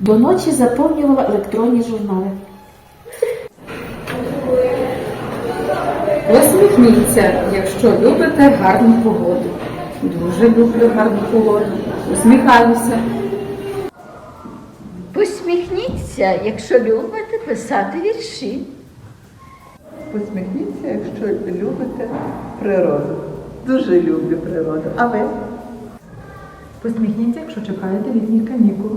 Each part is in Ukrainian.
До ночі заповнювала електронні журнали. Посміхніться, якщо любите гарну погоду. Дуже люблю гарну погоду. Усміхаюся. Посміхніться, якщо любите писати вірші. Посміхніться, якщо любите природу. Дуже люблю природу. А ви? Посміхніться, якщо чекаєте літніх канікул.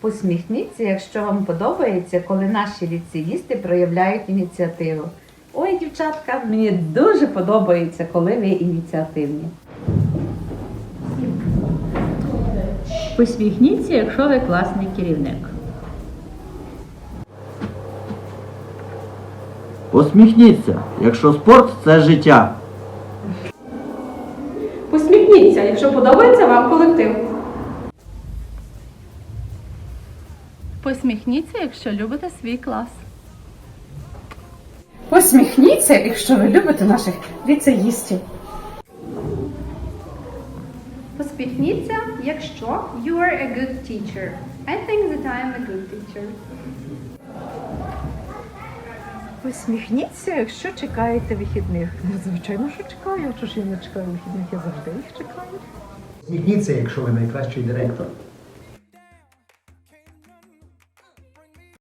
Посміхніться, якщо вам подобається, коли наші ліцеїсти проявляють ініціативу. Ой, дівчатка, мені дуже подобається, коли ви ініціативні. Посміхніться, якщо ви класний керівник. Посміхніться, якщо спорт це життя. Посміхніться, якщо подобається вам колектив. Посміхніться, якщо любите свій клас. Посміхніться, якщо ви любите наших ліцеїстів. Посміхніться, якщо you are a good teacher. I think that I am a good teacher. Посміхніться, якщо чекаєте вихідних. Ну, звичайно, що чекаю. Чого ж я не чекаю вихідних, я завжди їх чекаю. Сміхніться, якщо ви найкращий директор.